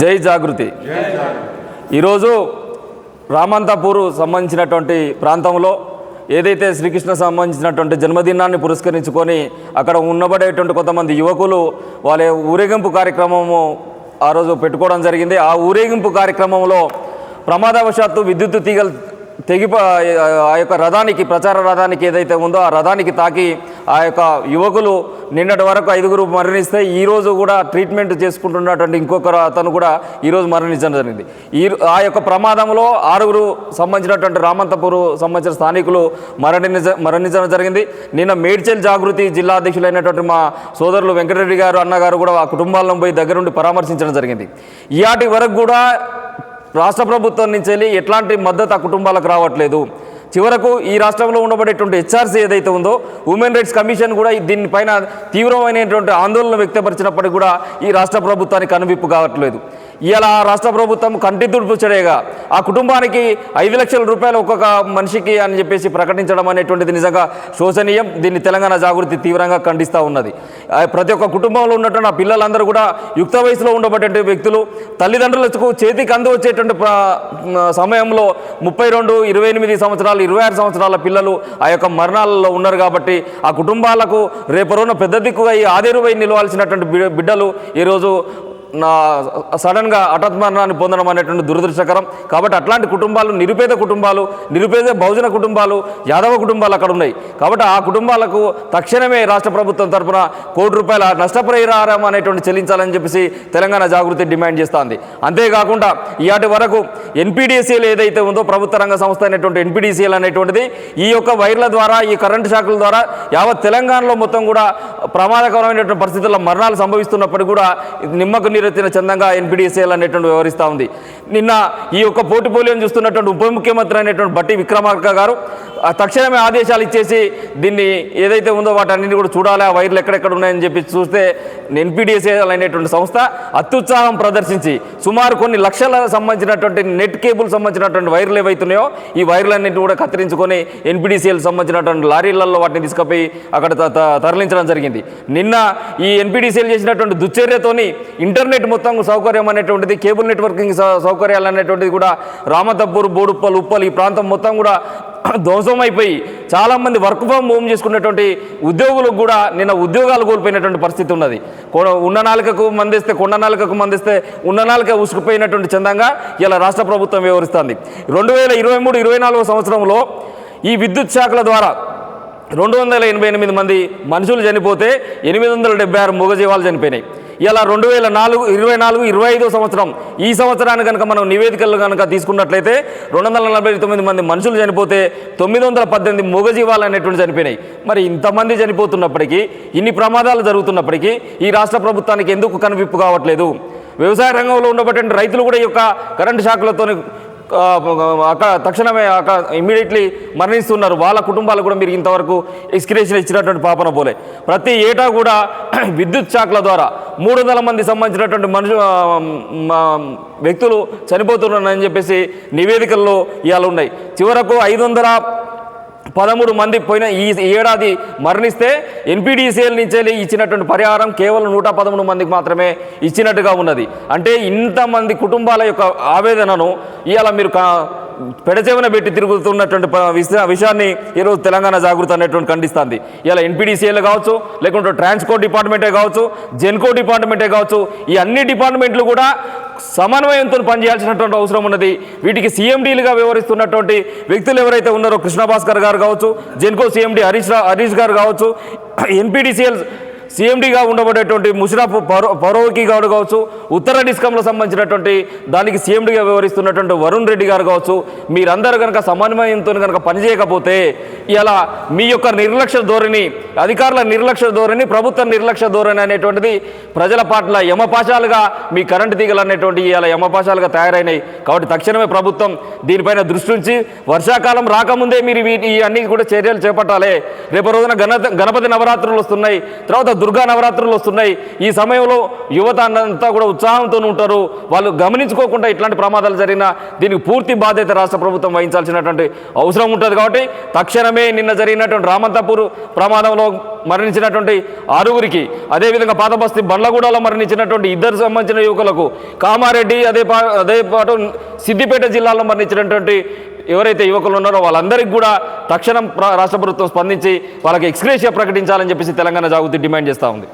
జై జాగృతి. ఈరోజు రామంతాపూర్ సంబంధించినటువంటి ప్రాంతంలో ఏదైతే శ్రీకృష్ణ సంబంధించినటువంటి జన్మదినాన్ని పురస్కరించుకొని అక్కడ ఉన్నబడేటువంటి కొంతమంది యువకులు వాళ్ళ ఊరేగింపు కార్యక్రమము ఆ రోజు పెట్టుకోవడం జరిగింది. ఆ ఊరేగింపు కార్యక్రమంలో ప్రమాదవశాత్తు విద్యుత్ తీగలు తెగిప ఆ యొక్క రథానికి ప్రచార రథానికి ఏదైతే ఉందో ఆ రథానికి తాకి ఆ యొక్క యువకులు నిన్నటి వరకు ఐదుగురు మరణిస్తే ఈరోజు కూడా ట్రీట్మెంట్ చేసుకుంటున్నటువంటి ఇంకొకరు అతను కూడా ఈరోజు మరణించడం జరిగింది. ఈ ఆ యొక్క ప్రమాదంలో ఆరుగురు సంబంధించినటువంటి రామంతపూర్ సంబంధించిన స్థానికులు మరణించ మరణించడం జరిగింది. నిన్న మేడ్చల్ జాగృతి జిల్లా అధ్యక్షులైనటువంటి మా సోదరులు వెంకటరెడ్డి గారు అన్నగారు కూడా ఆ కుటుంబాలను పోయి దగ్గరుండి పరామర్శించడం జరిగింది. ఇయాటి వరకు కూడా రాష్ట్ర ప్రభుత్వం నుంచి వెళ్ళి ఎట్లాంటి మద్దతు ఆ కుటుంబాలకు రావట్లేదు. చివరకు ఈ రాష్ట్రంలో ఉండబడేటువంటి హెచ్ఆర్సీ ఏదైతే ఉందో ఉమెన్ రైట్స్ కమిషన్ కూడా దీనిపైన తీవ్రమైనటువంటి ఆందోళన వ్యక్తపరిచినప్పటికీ కూడా ఈ రాష్ట్ర ప్రభుత్వానికి కనువిప్పు కావట్లేదు. ఇలా రాష్ట్ర ప్రభుత్వం కంటి తుడుపు చర్యగా ఆ కుటుంబానికి ఐదు లక్షల రూపాయలు ఒక్కొక్క మనిషికి అని చెప్పేసి ప్రకటించడం అనేటువంటిది నిజంగా శోచనీయం. దీన్ని తెలంగాణ జాగృతి తీవ్రంగా ఖండిస్తూ ఉన్నది. ప్రతి ఒక్క కుటుంబంలో ఉన్నటువంటి ఆ పిల్లలందరూ కూడా యుక్త వయసులో ఉండబడేటువంటి వ్యక్తులు తల్లిదండ్రులకు చేతికి అందు వచ్చేటువంటి సమయంలో ముప్పై రెండు ఇరవై ఎనిమిది సంవత్సరాలు ఇరవై ఆరు సంవత్సరాల పిల్లలు ఆ యొక్క మరణాలలో ఉన్నారు కాబట్టి ఆ కుటుంబాలకు రేపు రోజున పెద్ద దిక్కుగా ఈ ఆదేరుపై నిలవాల్సినటువంటి బిడ్డలు ఈరోజు నా సడన్గా హఠాత్ మరణాన్ని పొందడం అనేటువంటి దురదృష్టకరం. కాబట్టి అట్లాంటి కుటుంబాలు నిరుపేద కుటుంబాలు నిరుపేద బహుజన కుటుంబాలు యాదవ కుటుంబాలు అక్కడ ఉన్నాయి. కాబట్టి ఆ కుటుంబాలకు తక్షణమే రాష్ట్ర ప్రభుత్వం తరపున కోటి రూపాయల నష్టపరిహారం అనేటువంటి చెల్లించాలని చెప్పేసి తెలంగాణ జాగృతి డిమాండ్ చేస్తోంది. అంతేకాకుండా ఇయాటి వరకు ఎన్పీడీసీఎల్ ఏదైతే ఉందో ప్రభుత్వ రంగ సంస్థ అయినటువంటి ఎన్పీడీసీఎల్ అనేటువంటిది ఈ యొక్క వైర్ల ద్వారా ఈ కరెంటు షాకుల ద్వారా యావత్ తెలంగాణలో మొత్తం కూడా ప్రమాదకరమైనటువంటి పరిస్థితుల్లో మరణాలు సంభవిస్తున్నప్పటికీ కూడా ఇది నిమ్మకు నీరెత్తిన చందంగా ఎన్పీడీసీఎల్ అనేటువంటి వ్యవహరిస్తూ ఉంది. నిన్న ఈ యొక్క పోర్టుపోలియోని చూస్తున్నటువంటి ఉప ముఖ్యమంత్రి అనేటువంటి బట్టి విక్రమార్క గారు తక్షణమే ఆదేశాలు ఇచ్చేసి దీన్ని ఏదైతే ఉందో వాటన్నింటినీ కూడా చూడాలి ఆ వైర్లు ఎక్కడెక్కడ ఉన్నాయని చెప్పి చూస్తే ఎన్పీడీసీఎల్ అనేటువంటి సంస్థ అత్యుత్సాహం ప్రదర్శించి సుమారు కొన్ని లక్షల సంబంధించినటువంటి నెట్ కేబుల్ సంబంధించినటువంటి వైర్లు ఏవైతున్నాయో ఈ వైర్లన్నింటినీ కూడా కత్తిరించుకొని ఎన్పిడిసిఎల్ సంబంధించినటువంటి లారీలలో వాటిని తీసుకుపోయి అక్కడ తరలించడం జరిగింది. నిన్న ఈ ఎన్పిడిసిఎల్ చేసినటువంటి దుశ్చర్యతోని ఇంటర్నెట్ మొత్తం సౌకర్యం అనేటువంటిది కేబుల్ నెట్వర్కింగ్ సౌకర్యాలు అనేటువంటిది కూడా రామతప్పూర్ బోడుప్పల్ ఉప్పల్ ఈ ప్రాంతం మొత్తం కూడా ధ్వంసం అయిపోయి చాలామంది వర్క్ ఫ్రమ్ హోమ్ చేసుకున్నటువంటి ఉద్యోగులకు కూడా నిన్న ఉద్యోగాలు కోల్పోయినటువంటి పరిస్థితి ఉన్నది. కొ- ఉన్న నాలుకకు మందిస్తే కొండ నాలుకకు మందిస్తే ఉన్న నాలుక ఉసుకుపోయినటువంటి చందంగా ఇలా రాష్ట్ర ప్రభుత్వం వ్యవహరిస్తుంది. రెండు వేల ఇరవై మూడు ఇరవై నాలుగో సంవత్సరంలో ఈ విద్యుత్ శాఖల ద్వారా రెండు వందల ఎనభై ఎనిమిది మంది మనుషులు చనిపోతే ఎనిమిది వందల డెబ్బై ఆరు మూగజీవాలు చనిపోయినాయి. ఇలా రెండు వేల నాలుగు ఇరవై నాలుగు ఇరవై ఐదో సంవత్సరం. ఈ సంవత్సరాన్ని కనుక మనం నివేదికలు కనుక తీసుకున్నట్లయితే రెండు వందల నలభై తొమ్మిది మంది మనుషులు చనిపోతే తొమ్మిది వందల పద్దెనిమిది మూగజీవాలు అనేటువంటి చనిపోయినాయి. మరి ఇంతమంది చనిపోతున్నప్పటికీ ఇన్ని ప్రమాదాలు జరుగుతున్నప్పటికీ ఈ రాష్ట్ర ప్రభుత్వానికి ఎందుకు కనువిప్పు కావట్లేదు? వ్యవసాయ రంగంలో ఉండబట్టి రైతులు కూడా ఈ యొక్క కరెంటు షాకులతో అక్కడ తక్షణమే అక్కడ ఇమ్మీడియట్లీ మరణిస్తున్నారు. వాళ్ళ కుటుంబాలు కూడా మీరు ఇంతవరకు ఎక్స్క్రేషన్ ఇచ్చినటువంటి పాపన పోలే. ప్రతి ఏటా కూడా విద్యుత్ షాక్ల ద్వారా మూడు వందల మంది సంబంధించినటువంటి మనుషు వ్యక్తులు చనిపోతున్నారని చెప్పేసి నివేదికల్లో ఇవాళ ఉన్నాయి. చివరకు ఐదు వందల పదమూడు మంది పోయిన ఈ ఏడాది మరణిస్తే ఎన్పీడీసీఎల్ నుంచి వెళ్ళి ఇచ్చినటువంటి పరిహారం కేవలం నూట పదమూడు మందికి మాత్రమే ఇచ్చినట్టుగా ఉన్నది. అంటే ఇంతమంది కుటుంబాల యొక్క ఆవేదనను ఇవాళ మీరు కా పెడచేవన పెట్టి తిరుగుతున్నటువంటి ప- విషయాన్ని ఈరోజు తెలంగాణ జాగృతి అనేటువంటి ఖండిస్తుంది. ఇలా ఎన్పీడీసీఎల్ కావచ్చు లేకుంటే ట్రాన్స్పోర్ట్ డిపార్ట్మెంటే కావచ్చు జెన్కో డిపార్ట్మెంటే కావచ్చు ఈ అన్ని డిపార్ట్మెంట్లు కూడా సమన్వయంతో పనిచేయాల్సినటువంటి అవసరం ఉన్నది. వీటికి సీఎండీలుగా వ్యవహరిస్తున్నటువంటి వ్యక్తులు ఎవరైతే ఉన్నారో కృష్ణ భాస్కర్ గారు కావచ్చు జెన్కో సీఎండీ హరీష్ హరీష్ గారు కావచ్చు ఎన్పీడీసీఎల్ సీఎండీగా ఉండబడేటువంటి ముషరాఫ్ పరో పరోకి గారు కావచ్చు ఉత్తర డిస్కంలో సంబంధించినటువంటి దానికి సీఎండీగా వ్యవహరిస్తున్నటువంటి వరుణ్ రెడ్డి గారు కావచ్చు మీరందరూ కనుక సమన్వయంతో కనుక పనిచేయకపోతే ఇలా మీ యొక్క నిర్లక్ష్య ధోరణి అధికారుల నిర్లక్ష్య ధోరణి ప్రభుత్వ నిర్లక్ష్య ధోరణి అనేటువంటిది ప్రజల పట్ల యమపాశాలుగా మీ కరెంటు తీగలు అనేటువంటి ఇలా యమపాశాలుగా తయారైనాయి. కాబట్టి తక్షణమే ప్రభుత్వం దీనిపైన దృష్టి ఉంచి వర్షాకాలం రాకముందే మీరు వీటి అన్ని కూడా చర్యలు చేపట్టాలి. రేపు రోజున గణ గణపతి నవరాత్రులు వస్తున్నాయి. తర్వాత దుర్గా నవరాత్రులు వస్తున్నాయి. ఈ సమయంలో యువత అంతా కూడా ఉత్సాహంతో ఉంటారు. వాళ్ళు గమనించుకోకుండా ఇట్లాంటి ప్రమాదాలు జరిగినా దీనికి పూర్తి బాధ్యత రాష్ట్ర ప్రభుత్వం వహించాల్సినటువంటి అవసరం ఉంటుంది కాబట్టి తక్షణమే నిన్న జరిగినటువంటి రామంతపూర్ ప్రమాదంలో మరణించినటువంటి ఆరుగురికి అదేవిధంగా పాతబస్తి బండ్లగూడలో మరణించినటువంటి ఇద్దరు సంబంధించిన యువకులకు కామారెడ్డి అదే పా అదే పాటు సిద్దిపేట జిల్లాలో మరణించినటువంటి ఎవరైతే యువకులు ఉన్నారో వాళ్ళందరికీ కూడా తక్షణం రాష్ట్ర ప్రభుత్వం స్పందించి వాళ్ళకి ఎక్స్గ్రేషియా ప్రకటించాలని చెప్పేసి తెలంగాణ జాగృతి డిమాండ్ చేస్తూ ఉంది.